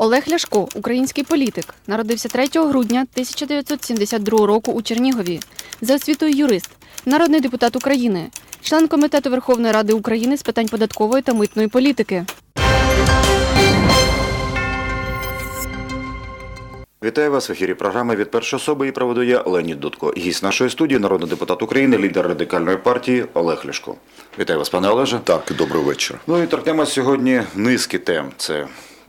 Олег Ляшко, український політик, народився 3 грудня 1972 року у Чернігові. За освітою юрист, народний депутат України, член комітету Верховної Ради України з питань податкової та митної політики. Вітаю вас в ефірі програми від першої особи і проведу я Леонід Дудко. Гість нашої студії, народний депутат України, лідер радикальної партії Олег Ляшко. Вітаю вас, пане Олеже. Так, добрий вечір. Ну і торкнемо сьогодні низки тем: це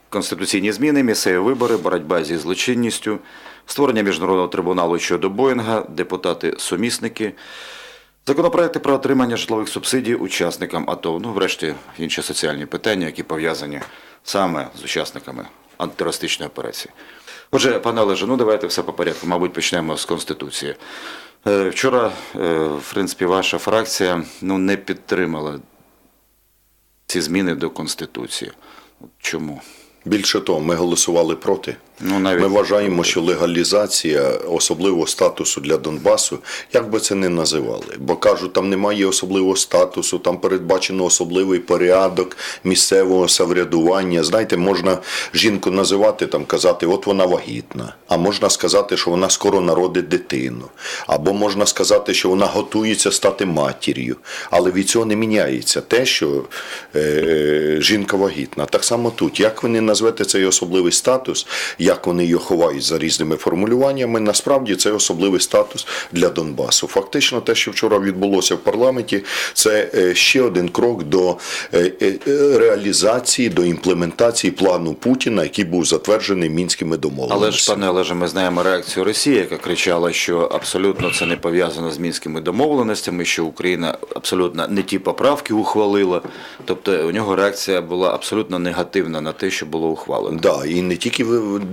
конституційні зміни, місцеві вибори, боротьба зі злочинністю, створення міжнародного трибуналу щодо Боїнга, депутати-сумісники. Законопроекти про отримання житлових субсидій учасникам АТО, ну, врешті, інші соціальні питання, які пов'язані саме з учасниками антитерористичної операції. Отже, пане Олеже, ну давайте все по порядку. Мабуть, почнемо з Конституції. Е, Вчора, е, в принципі, ваша фракція ну, не підтримала ці зміни до Конституції. Чому? Більше того, ми голосували проти. Ну, навіть Ми вважаємо, що легалізація особливого статусу для Донбасу, як би це не називали, бо кажуть, там немає особливого статусу, там передбачено особливий порядок місцевого самоврядування. Знаєте, можна жінку називати там, казати, от вона вагітна, а можна сказати, що вона скоро народить дитину, або можна сказати, що вона готується стати матір'ю, але від цього не міняється те, що е, жінка вагітна. Так само тут, як ви не назвете цей особливий статус, як вони його ховають за різними формулюваннями, насправді це особливий статус для Донбасу. Фактично, те, що вчора відбулося в парламенті, це е, ще один крок до е, е, реалізації, до імплементації плану Путіна, який був затверджений мінськими домовленостями. Але ж, пане Олеже, ми знаємо реакцію Росії, яка кричала, що абсолютно це не пов'язано з мінськими домовленостями, що Україна абсолютно не ті поправки ухвалила. Тобто у нього реакція була абсолютно негативна на те, що було ухвалено. Да, і не тільки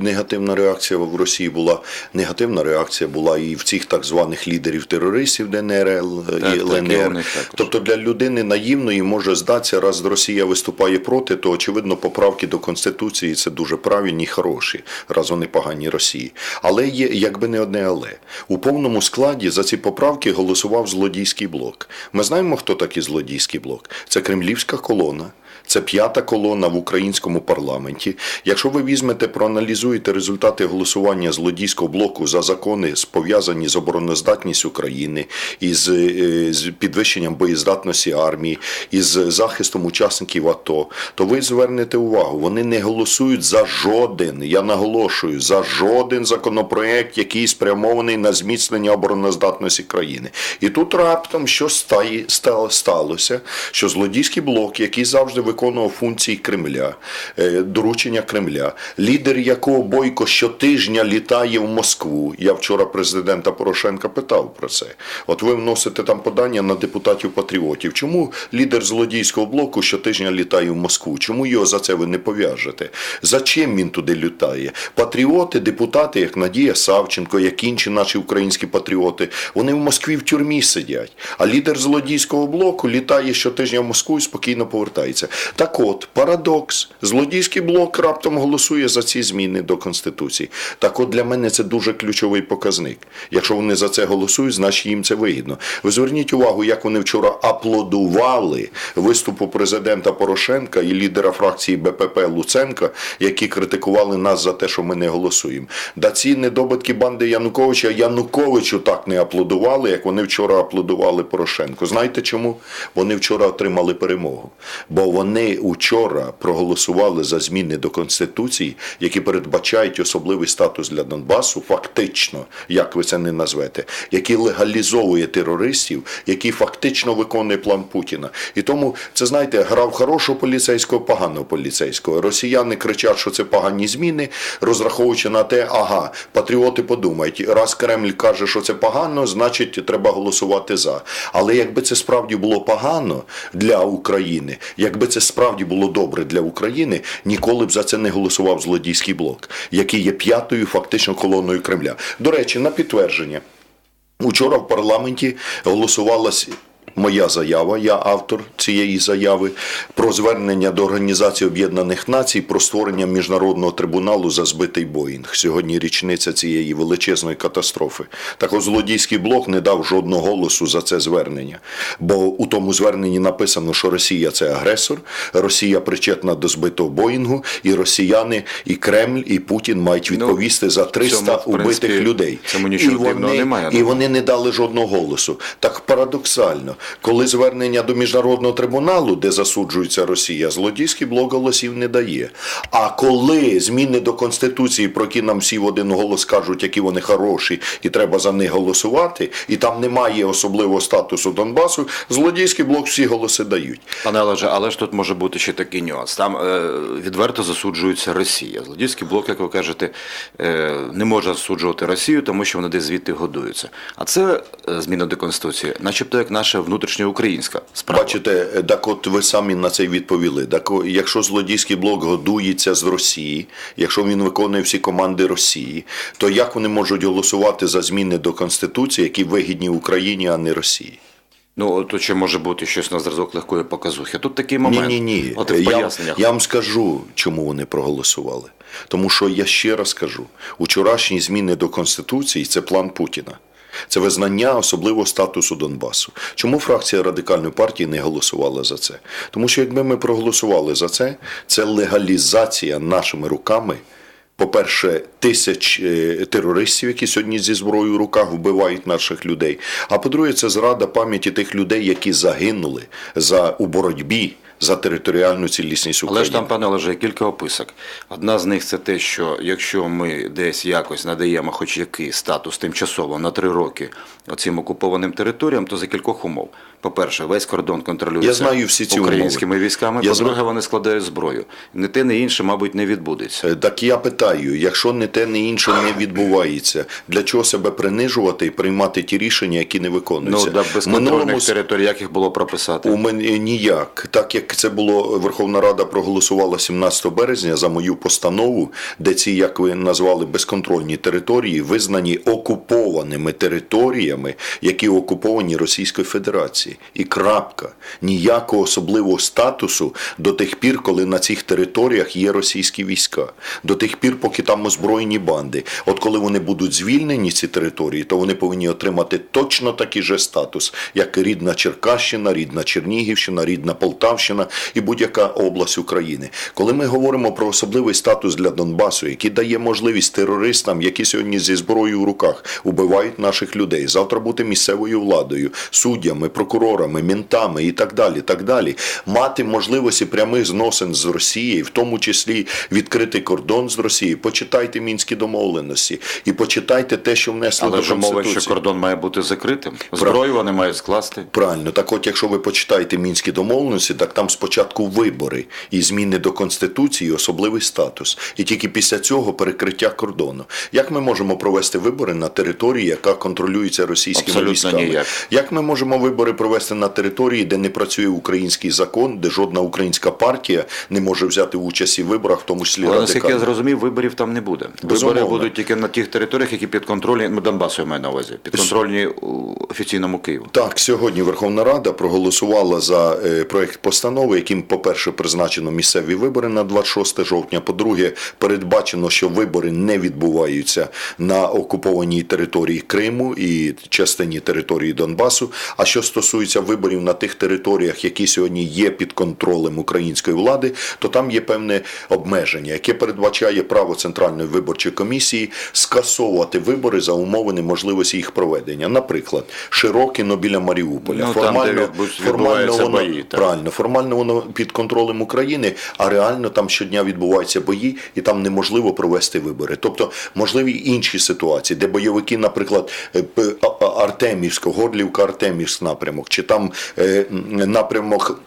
негативна реакція в Росії була, негативна реакція була і в цих так званих лідерів терористів ДНР Так, і так, і ЛНР. Тобто для людини наївної може здатися, раз Росія виступає проти, то очевидно поправки до Конституції це дуже правильні і хороші, раз вони погані Росії. Але є якби не одне але. У повному складі за ці поправки голосував злодійський блок. Ми знаємо, хто такий злодійський блок. Це кремлівська колона. Це п'ята колона в українському парламенті. Якщо ви візьмете, проаналізуєте результати голосування злодійського блоку за закони, пов'язані з обороноздатністю України, із е, з підвищенням боєздатності армії, із захистом учасників АТО, то ви звернете увагу, вони не голосують за жоден, я наголошую, за жоден законопроект, який спрямований на зміцнення обороноздатності країни. І тут раптом що стає, сталося, що злодійський блок, який завжди виконував функції Кремля, е, доручення Кремля, лідер якого Бойко щотижня літає в Москву. Я вчора президента Порошенка питав про це. От ви вносите там подання на депутатів-патріотів. Чому лідер злодійського блоку щотижня літає в Москву? Чому його за це ви не пов'яжете? За чим він туди літає? Патріоти, депутати, як Надія Савченко, як інші наші українські патріоти, вони в Москві в тюрмі сидять. А лідер злодійського блоку літає щотижня в Москву і спокійно повертається. Так от, парадокс. Злодійський блок раптом голосує за ці зміни до Конституції. Так от для мене це дуже ключовий показник. Якщо вони за це голосують, значить їм це вигідно. Ви зверніть увагу, як вони вчора аплодували виступу президента Порошенка і лідера фракції БПП Луценка, які критикували нас за те, що ми не голосуємо. Да ці недобитки банди Януковича Януковичу так не аплодували, як вони вчора аплодували Порошенку. Знаєте чому? Вони вчора отримали перемогу. Бо вони вчора проголосували за зміни до Конституції, які передбачають особливий статус для Донбасу, фактично, як ви це не назвете, який легалізовує терористів, який фактично виконує план Путіна. І тому це знаєте, гра в хорошого поліцейського, поганого поліцейського. Росіяни кричать, що це погані зміни, розраховуючи на те, ага, патріоти подумають, раз Кремль каже, що це погано, значить треба голосувати за. Але якби це справді було погано для України, якби це справді було добре для України, ніколи б за це не голосував злодійський блок, який є п'ятою фактично колоною Кремля. До речі, на підтвердження. Учора в парламенті голосувалось моя заява, я автор цієї заяви, про звернення до Організації Об'єднаних Націй про створення міжнародного трибуналу за збитий Боїнг. Сьогодні річниця цієї величезної катастрофи. Так от злодійський блок не дав жодного голосу за це звернення. Бо у тому зверненні написано, що Росія це агресор, Росія причетна до збитого Боїнгу, і росіяни, і Кремль, і Путін мають відповісти за 300 Ну, цьому, в принципі, убитих людей. цьому нічого і вони, немає, І ну. вони не дали жодного голосу. Так парадоксально, коли звернення до міжнародного трибуналу, де засуджується Росія, злодійський блок голосів не дає. А коли зміни до конституції, про які нам всі в один голос кажуть, які вони хороші, і треба за них голосувати, і там немає особливого статусу Донбасу, злодійський блок всі голоси дають. Пане Олеже, але ж тут може бути ще такий нюанс. Там е, відверто засуджується Росія. Злодійський блок, як ви кажете, е, не може засуджувати Росію, тому що вони десь звідти годуються. А це е, зміна до Конституції, начебто як наша внутрішньоукраїнська справа. Бачите, так от ви самі на це відповіли. Так, якщо злодійський блок годується з Росії, якщо він виконує всі команди Росії, то як вони можуть голосувати за зміни до Конституції, які вигідні Україні, а не Росії? Ну, то ще може бути щось на зразок легкої показухи. Тут такий момент. Ні, ні, ні. От в Я, я вам скажу, чому вони проголосували. Тому що я ще раз кажу: учорашні зміни до Конституції це план Путіна. Це визнання особливого статусу Донбасу. Чому фракція радикальної партії не голосувала за це? Тому що якби ми проголосували за це, це легалізація нашими руками. По-перше, тисяч е, терористів, які сьогодні зі зброєю в руках вбивають наших людей. А по-друге, це зрада пам'яті тих людей, які загинули за у боротьбі за територіальну цілісність України. Але ж там, пане Олеже, кілька описок. Одна з них це те, що якщо ми десь якось надаємо хоч який статус тимчасово на три роки оцим окупованим територіям, то за кількох умов. По-перше, весь кордон контролюється Я знаю всі ці українськими умови. військами. Я По-друге, вони складають зброю. Не те, не інше, мабуть, не відбудеться. Е, Так я питаю, якщо не те, не інше не відбувається, для чого себе принижувати і приймати ті рішення, які не виконуються? Ну, да, безконтрольних минулому територій, як їх було прописати? У мене ніяк, так як це було Верховна Рада проголосувала 17 березня за мою постанову, де ці, як ви назвали, безконтрольні території визнані окупованими територіями, які окуповані Російською Федерацією. І крапка. Ніякого особливого статусу до тих пір, коли на цих територіях є російські війська, до тих пір, поки там озброєні банди. От коли вони будуть звільнені ці території, то вони повинні отримати точно такий же статус, як рідна Черкащина, рідна Чернігівщина, рідна Полтавщина і будь-яка область України. Коли ми говоримо про особливий статус для Донбасу, який дає можливість терористам, які сьогодні зі зброєю в руках убивають наших людей, завтра бути місцевою владою, суддями, прокурорами, мінтами і так далі, так далі, мати можливості прямих зносин з Росією, в тому числі відкрити кордон з Росією. Почитайте мінські домовленості і почитайте те, що внесли Але до ж мова, що кордон має бути закритим. Зброю вони мають скласти. Правильно, так от якщо ви почитаєте мінські домовленості, так там спочатку вибори і зміни до конституції, і особливий статус, і тільки після цього перекриття кордону. Як ми можемо провести вибори на території, яка контролюється російськими Абсолютно військами? ніяк. Як ми можемо вибори провести на території, де не працює український закон, де жодна українська партія не може взяти участь і в виборах, в тому числі Але наскільки я зрозумів, виборів там не буде. Безумовно. Вибори будуть тільки на тих територіях, які підконтрольні, ну Донбасу я маю на увазі, підконтрольні у офіційному Києву. Так, сьогодні Верховна Рада проголосувала за е, проект постанови, яким, по-перше, призначено місцеві вибори на 26 жовтня. По-друге, передбачено, що вибори не відбуваються на окупованій території Криму і частині території Донбасу. А що стосується виборів на тих територіях, які сьогодні є під контролем української влади, то там є певне обмеження, яке передбачає право Центральної виборчої комісії скасовувати вибори за умови неможливості їх проведення. Наприклад, Широкіно біля Маріуполя. Ну, там, де відбу- воно, бої, правильно, формально воно під контролем України, а реально там щодня відбуваються бої, і там неможливо провести вибори. Тобто можливі інші ситуації, де бойовики, наприклад, е, Артемівського, Горлівка Артемівськ напрямок, чи там е, напрямок.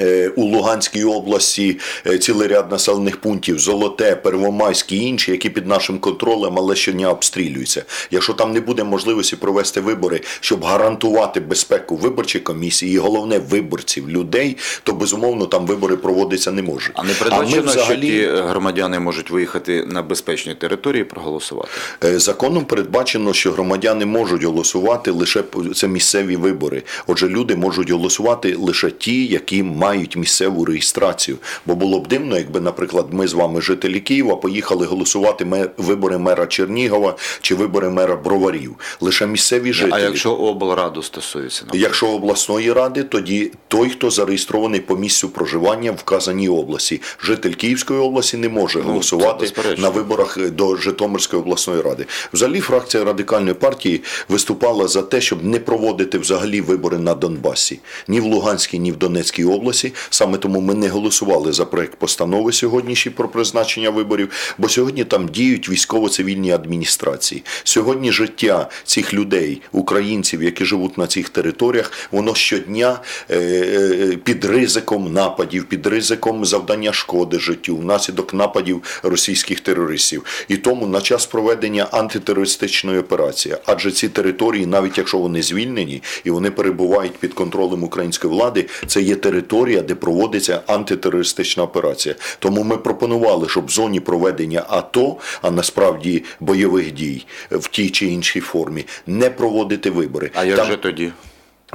Е, У Луганській області е, цілий ряд населених пунктів Золоте, Первомайськ і інші, які під нашим контролем, але щодня обстрілюються. Якщо там не буде можливості провести вибори, щоб гарантувати безпеку виборчої комісії, і головне виборців, людей, то безумовно там вибори проводитися не можуть. А не передбачено, що ті громадяни можуть виїхати на безпечні території і проголосувати. Е, Законом передбачено, що громадяни можуть голосувати лише це місцеві вибори. Отже, люди можуть голосувати лише ті, які мають місцеву реєстрацію. Бо було б дивно, якби, наприклад, ми з вами, жителі Києва, поїхали голосувати вибори мера Чернігова чи вибори мера Броварів. Лише місцеві жителі. А якщо облраду стосується, наприклад? Якщо обласної ради, тоді той, хто зареєстрований по місцю проживання в вказаній області. Житель Київської області не може Ну, голосувати на виборах до Житомирської обласної ради. Взагалі, фракція радикальної партії виступала за те, щоб не проводити взагалі вибори на Донбасі ні в Луганській, ні в Донецькій області. Саме тому ми не голосували за проект постанови сьогоднішній про призначення виборів, бо сьогодні там діють військово-цивільні адміністрації. Сьогодні життя цих людей, українців, які живуть на цих територіях, воно щодня е, е, під ризиком нападів, під ризиком завдання шкоди життю внаслідок нападів російських терористів. І тому на час проведення антитерористичної операції, адже ці території, навіть якщо вони звільнені і вони перебувають під контролем української влади, це є територія, де проводиться антитерористична операція. Тому ми пропонували, щоб в зоні проведення АТО, а насправді бойових дій в тій чи іншій формі, не проводити вибори. А як Там- же тоді?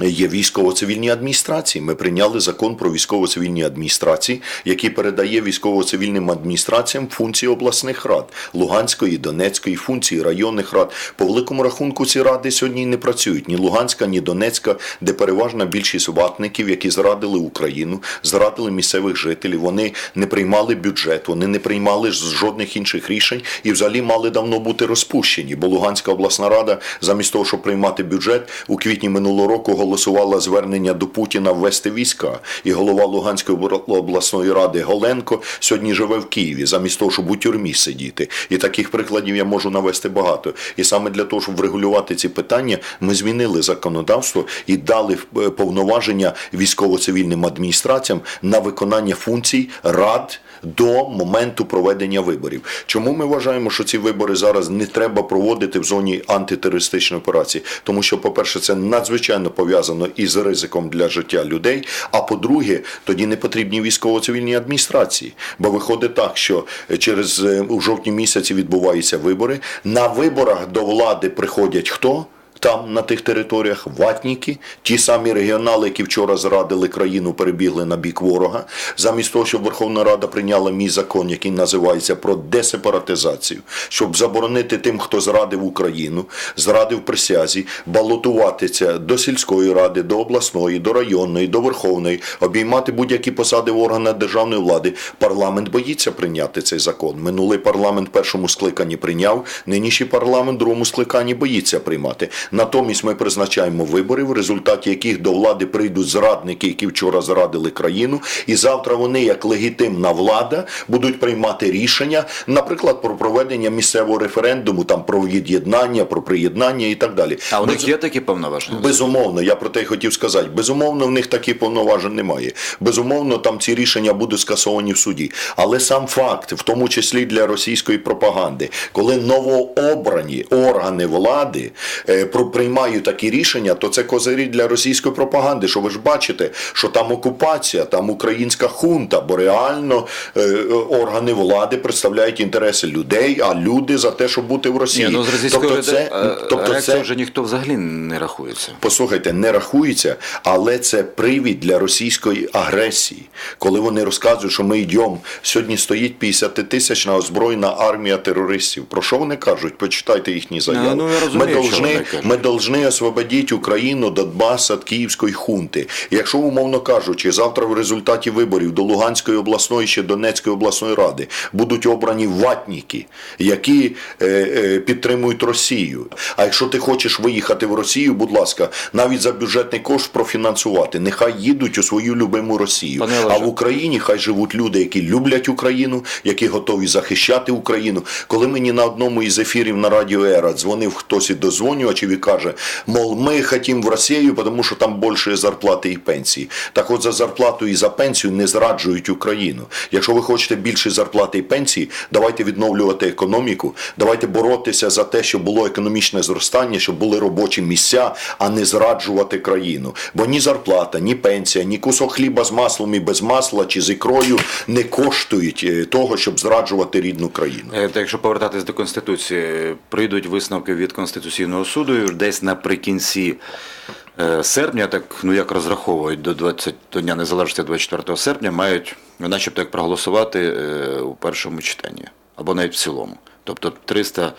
Є військово-цивільні адміністрації. Ми прийняли закон про військово-цивільні адміністрації, який передає військово-цивільним адміністраціям функції обласних рад Луганської, Донецької, функції районних рад. По великому рахунку ці ради сьогодні не працюють ні Луганська, ні Донецька, де переважна більшість ватників, які зрадили Україну, зрадили місцевих жителів. Вони не приймали бюджет, вони не приймали жодних інших рішень і взагалі мали давно бути розпущені. Бо Луганська обласна рада, замість того, щоб приймати бюджет, у квітні минулого року голосувала звернення до Путіна ввести війська. І голова Луганської обласної ради Голенко сьогодні живе в Києві, замість того, щоб у тюрмі сидіти. І таких прикладів я можу навести багато. І саме для того, щоб врегулювати ці питання, ми змінили законодавство і дали е, повноваження військово-цивільним адміністраціям на виконання функцій рад до моменту проведення виборів. Чому ми вважаємо, що ці вибори зараз не треба проводити в зоні антитерористичної операції? Тому що, по-перше, це надзвичайно пов'язано із ризиком для життя людей. А по-друге, тоді не потрібні військово-цивільні адміністрації. Бо виходить так, що через е, у жовтні місяці відбуваються вибори. На виборах до влади приходять хто? Там на тих територіях ватніки, ті самі регіонали, які вчора зрадили країну, перебігли на бік ворога. Замість того, щоб Верховна Рада прийняла мій закон, який називається про десепаратизацію, щоб заборонити тим, хто зрадив Україну, зрадив присязі, балотуватися до сільської ради, до обласної, до районної, до верховної, обіймати будь-які посади в органах державної влади. Парламент боїться прийняти цей закон. Минулий парламент першому скликанні прийняв, нинішній парламент другому скликанні боїться приймати. Натомість ми призначаємо вибори, в результаті яких до влади прийдуть зрадники, які вчора зрадили країну, і завтра вони, як легітимна влада, будуть приймати рішення, наприклад, про проведення місцевого референдуму, там про від'єднання, про приєднання і так далі. А у них є такі повноваження? Безумовно, я про те й хотів сказати. Безумовно, в них таких повноважень немає. Безумовно, там ці рішення будуть скасовані в суді. Але сам факт, в тому числі для російської пропаганди, коли новообрані органи влади е, про- приймають такі рішення, то це козирі для російської пропаганди. Що ви ж бачите, що там окупація, там українська хунта, бо реально е, е, органи влади представляють інтереси людей, а люди за те, щоб бути в Росії. Ні, ну з російської тобто це, е, тобто це вже ніхто взагалі не рахується. Послухайте, не рахується, але це привід для російської агресії, коли вони розказують, що ми йдемо. Сьогодні стоїть 50-тисячна озброєна армія терористів. Про що вони кажуть? Почитайте їхні заяви. ну, я розумію, ми должны, кажуть. Ми должны освободити Україну Донбас від київської хунти. Якщо, умовно кажучи, завтра в результаті виборів до Луганської обласної чи Донецької обласної ради будуть обрані ватніки, які е, е, підтримують Росію. А якщо ти хочеш виїхати в Росію, будь ласка, навіть за бюджетний кошт профінансувати, нехай їдуть у свою любиму Росію. Пане а в Україні хай живуть люди, які люблять Україну, які готові захищати Україну. Коли мені на одному із ефірів на радіо Ера дзвонив хтось і дозвонювач і і каже, мол, ми хотімо в Росію, тому що там більше зарплати і пенсії. Так от за зарплату і за пенсію не зраджують Україну. Якщо ви хочете більше зарплати і пенсії, давайте відновлювати економіку, давайте боротися за те, щоб було економічне зростання, щоб були робочі місця, а не зраджувати країну. Бо ні зарплата, ні пенсія, ні кусок хліба з маслом і без масла чи з ікрою не коштують е, того, щоб зраджувати рідну країну. Е, та Якщо повертатись до Конституції, прийдуть висновки від Конституційного суду і десь наприкінці е, серпня, так ну як розраховують до 20, до Дня Незалежності 24 серпня, мають начебто як проголосувати е, у першому читанні або навіть в цілому. Тобто 300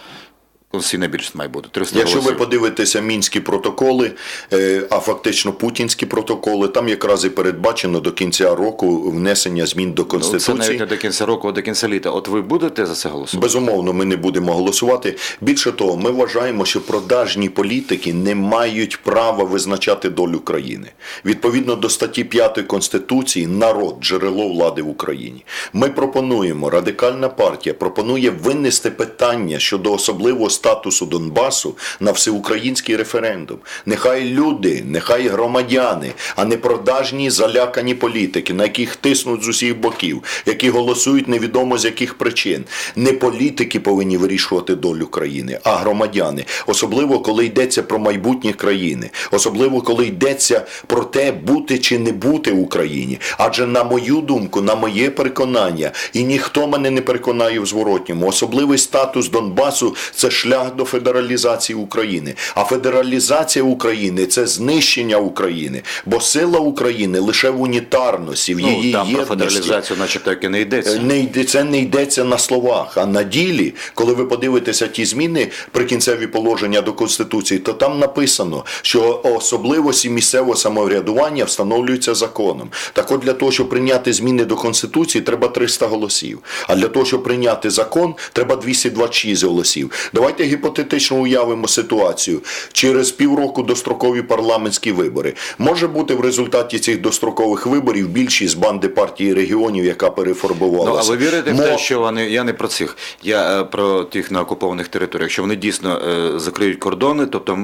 конституційна більшість має бути 300 Якщо ви подивитеся мінські протоколи, е, а фактично путінські протоколи, там якраз і передбачено до кінця року внесення змін до Ну, це конституції. навіть не до кінця року, а до кінця літа. От ви будете за це голосувати? Безумовно, ми не будемо голосувати. Більше того, ми вважаємо, що продажні політики не мають права визначати долю країни. Відповідно до статті 5 Конституції, народ джерело влади в Україні. Ми пропонуємо, радикальна партія пропонує винести питання щодо особливого статусу Донбасу на всеукраїнський референдум. Нехай люди, нехай громадяни, а не продажні залякані політики, на яких тиснуть з усіх боків, які голосують невідомо з яких причин. Не політики повинні вирішувати долю країни, а громадяни. Особливо коли йдеться про майбутнє країни, особливо коли йдеться про те, бути чи не бути в Україні. Адже на мою думку, на моє переконання, і ніхто мене не переконає в зворотньому. Особливий статус Донбасу це шлях до федералізації України. А федералізація України це знищення України, бо сила України лише в унітарності, в Ну, її там про федералізацію, начебто, як і не йдеться. Не йде, це не йдеться на словах, а на ділі, коли ви подивитеся ті зміни прикінцеві положення до Конституції, то там написано, що особливості місцевого самоврядування встановлюються законом. Так от для того, щоб прийняти зміни до Конституції, треба 300 голосів. А для того, щоб прийняти закон, треба 226 голосів. Давайте гіпотетично уявимо ситуацію. Через півроку дострокові парламентські вибори. Може бути в результаті цих дострокових виборів більшість банди партії регіонів, яка переформувалася. Ну, а ви вірите в те, що вони. Я не про цих, я е, про тих на окупованих територіях, що вони дійсно е, закриють кордони, тобто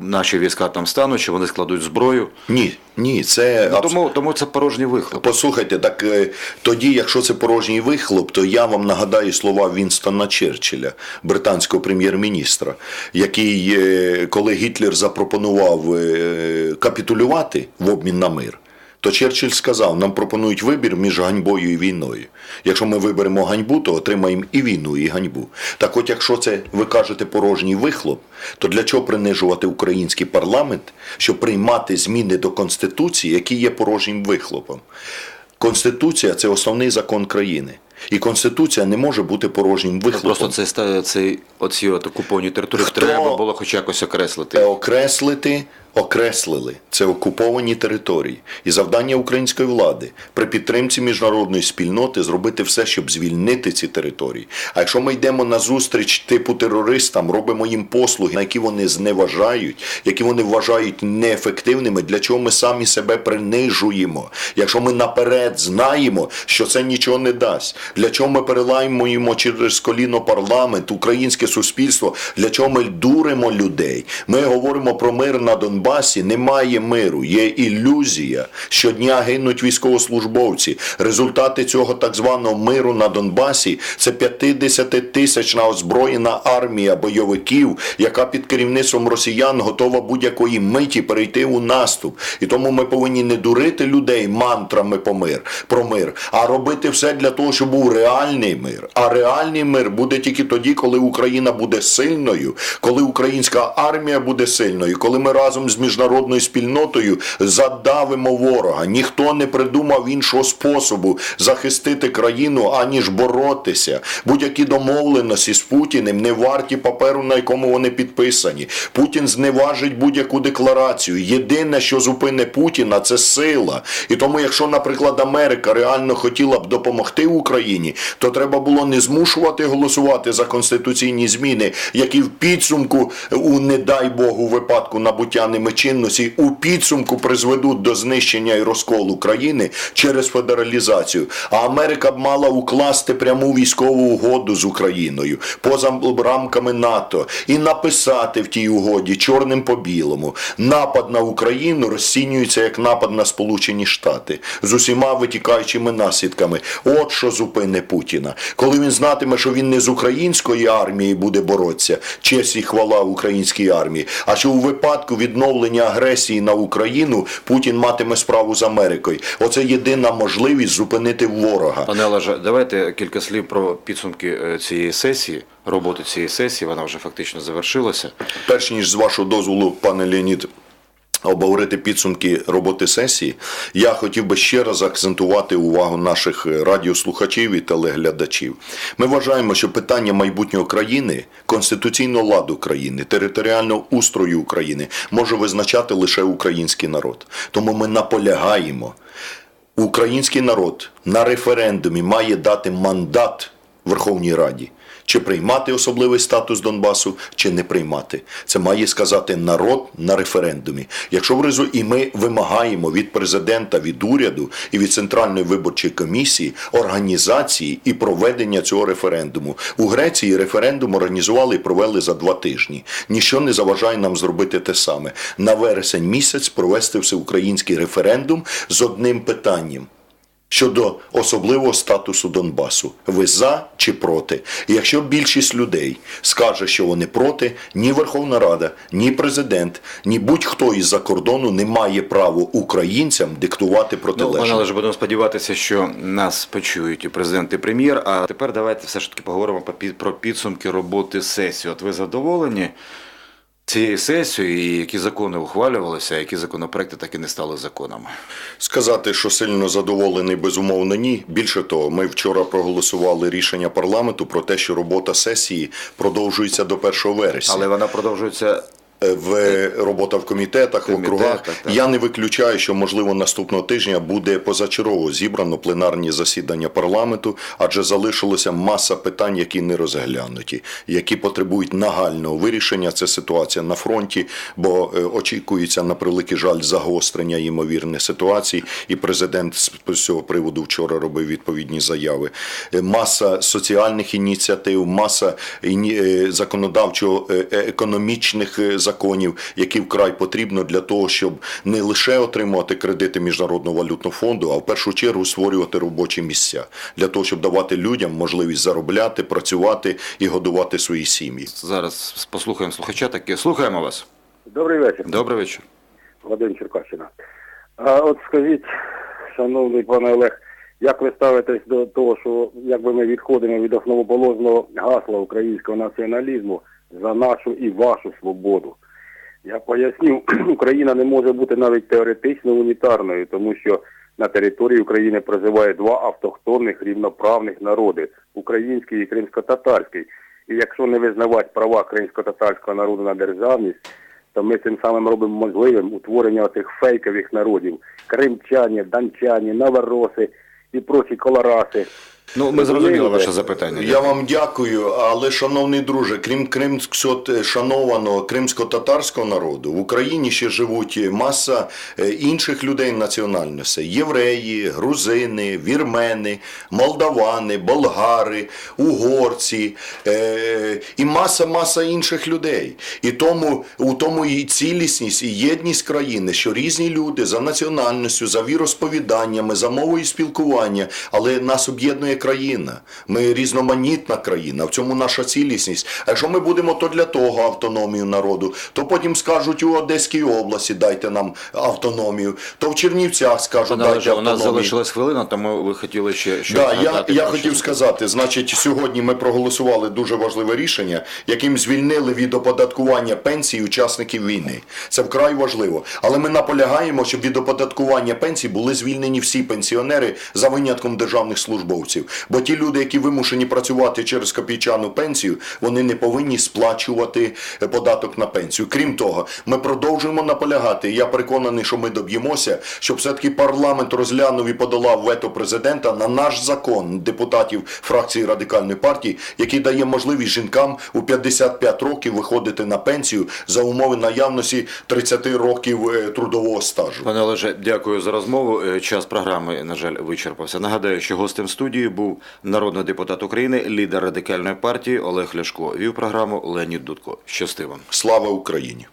наші війська там стануть, що вони складуть зброю. Ні, ні, це Ну, тому, тому це порожній вихлоп. Послухайте, так е, тоді, якщо це порожній вихлоп, то я вам нагадаю слова Вінстона Черчилля, британського прем'єр-міністра, який, е, коли Гітлер запропонував е, капітулювати в обмін на мир. То Черчилль сказав, нам пропонують вибір між ганьбою і війною. Якщо ми виберемо ганьбу, то отримаємо і війну, і ганьбу. Так от, якщо це ви кажете порожній вихлоп, то для чого принижувати український парламент, щоб приймати зміни до Конституції, які є порожнім вихлопом? Конституція це основний закон країни. І Конституція не може бути порожнім вихлопом. Просто це це оці от окуповані території Хто- треба було хоч якось окреслити. Окреслити, окреслили це окуповані території. І завдання української влади при підтримці міжнародної спільноти зробити все, щоб звільнити ці території. А якщо ми йдемо на зустріч типу терористам, робимо їм послуги, на які вони зневажають, які вони вважають неефективними, для чого ми самі себе принижуємо? Якщо ми наперед знаємо, що це нічого не дасть, для чого ми переламуємо через коліно парламент, українське суспільство, для чого ми дуримо людей? Ми говоримо про мир на Донбасі. Немає миру, є ілюзія. Щодня гинуть військовослужбовці. Результати цього так званого миру на Донбасі це 50-тисячна озброєна армія бойовиків, яка під керівництвом росіян готова будь-якої миті перейти у наступ. І тому ми повинні не дурити людей мантрами по мир, про мир, а робити все для того, щоб був реальний мир. А реальний мир буде тільки тоді, коли Україна буде сильною, коли українська армія буде сильною, коли ми разом з міжнародною спільнотою задавимо ворога. Ніхто не придумав іншого способу захистити країну, аніж боротися. Будь-які домовленості з Путіним не варті паперу, на якому вони підписані. Путін зневажить будь-яку декларацію. Єдине, що зупине Путіна, це сила. І тому, якщо, наприклад, Америка реально хотіла б допомогти Україні, то треба було не змушувати голосувати за конституційні зміни, які в підсумку, у не дай Богу, випадку набуття ними набуватиме чинності, у підсумку призведуть до знищення і розколу країни через федералізацію. А Америка б мала укласти пряму військову угоду з Україною поза рамками НАТО і написати в тій угоді чорним по білому. Напад на Україну розцінюється як напад на Сполучені Штати з усіма витікаючими наслідками. От що зупине Путіна. Коли він знатиме, що він не з української армії буде боротися, честь і хвала українській армії, а що у випадку відновлення агресії на Україну Путін матиме справу з Америкою. Оце єдина можливість зупинити ворога. Пане Олеже, давайте кілька слів про підсумки е, цієї сесії, роботи цієї сесії. Вона вже фактично завершилася. Перш ніж з вашого дозволу, пане Леонід, обговорити підсумки роботи сесії, я хотів би ще раз акцентувати увагу наших радіослухачів і телеглядачів. Ми вважаємо, що питання майбутнього країни, конституційного ладу країни, територіального устрою України може визначати лише український народ. Тому ми наполягаємо. Український народ на референдумі має дати мандат Верховній Раді. Чи приймати особливий статус Донбасу, чи не приймати. Це має сказати народ на референдумі. Якщо в резу і ми вимагаємо від президента, від уряду і від Центральної виборчої комісії організації і проведення цього референдуму. У Греції референдум організували і провели за два тижні. Ніщо не заважає нам зробити те саме. На вересень місяць провести всеукраїнський референдум з одним питанням щодо особливого статусу Донбасу. Ви за чи проти? І якщо більшість людей скаже, що вони проти, ні Верховна Рада, ні президент, ні будь-хто із-за кордону не має права українцям диктувати Ну, протилежне. пане Олеже, будемо сподіватися, що нас почують і президент, і прем'єр. А тепер давайте все ж таки поговоримо по про підсумки роботи сесії. От ви задоволені цією сесією, і які закони ухвалювалися, а які законопроекти так і не стали законами? Сказати, що сильно задоволений, безумовно, ні. Більше того, ми вчора проголосували рішення парламенту про те, що робота сесії продовжується до 1 вересня. Але вона продовжується в робота в комітетах, в округах. Я не виключаю, що можливо наступного тижня буде позачергово зібрано пленарні засідання парламенту, адже залишилося маса питань, які не розглянуті, які потребують нагального вирішення. Це ситуація на фронті, бо е, очікується на превеликий жаль загострення ймовірних ситуацій, і президент з цього приводу вчора робив відповідні заяви. Е, Маса соціальних ініціатив, маса е, законодавчо економічних е, законів, які вкрай потрібно для того, щоб не лише отримувати кредити Міжнародного валютного фонду, а в першу чергу створювати робочі місця для того, щоб давати людям можливість заробляти, працювати і годувати свої сім'ї. зараз. Послухаємо слухача. Таке слухаємо вас. Добрий вечір, Добрий вечір. Вадим Черкащина. А от скажіть, шановний пане Олег, як ви ставитесь до того, що якби ми відходимо від основоположного гасла українського націоналізму за нашу і вашу свободу? Я поясню, Україна не може бути навіть теоретично унітарною, тому що на території України проживає два автохтонних рівноправних народи український і кримсько-татарський. І якщо не визнавати права кримсько-татарського народу на державність, то ми цим самим робимо можливим утворення тих фейкових народів кримчані, данчані, новороси і прочі колораси. Ну, ми зрозуміли ваше запитання. Я вам дякую, але, шановний друже, крім кримсько шанованого кримсько-татарського народу, в Україні ще живуть маса е, інших людей національностей: євреї, грузини, вірмени, молдавани, болгари, угорці е, і маса маса інших людей. І тому у тому і цілісність, і єдність країни, що різні люди за національністю, за віросповіданнями, за мовою спілкування, але нас об'єднує країна. Ми різноманітна країна, в цьому наша цілісність. А якщо ми будемо то для того автономію народу, то потім скажуть у Одеській області дайте нам автономію, то в Чернівцях скажуть Пане дайте Олеже, у нас залишилась хвилина, тому ви хотіли ще щось Да, я, я хотів сказати, значить, сьогодні ми проголосували дуже важливе рішення, яким звільнили від оподаткування пенсій учасників війни. Це вкрай важливо. Але ми наполягаємо, щоб від оподаткування пенсій були звільнені всі пенсіонери за винятком державних службовців. Бо ті люди, які вимушені працювати через копійчану пенсію, вони не повинні сплачувати е, податок на пенсію. Крім того, ми продовжуємо наполягати. Я переконаний, що ми доб'ємося, щоб все-таки парламент розглянув і подолав вето президента на наш закон депутатів фракції радикальної партії, який дає можливість жінкам у 55 років виходити на пенсію за умови наявності 30 років е, трудового стажу. Пане Олеже, дякую за розмову. Е, Час програми, на жаль, вичерпався. Нагадаю, що гостем студії був народний депутат України, лідер радикальної партії Олег Ляшко. Вів програму Леонід Дудко. Щасти вам. Слава Україні!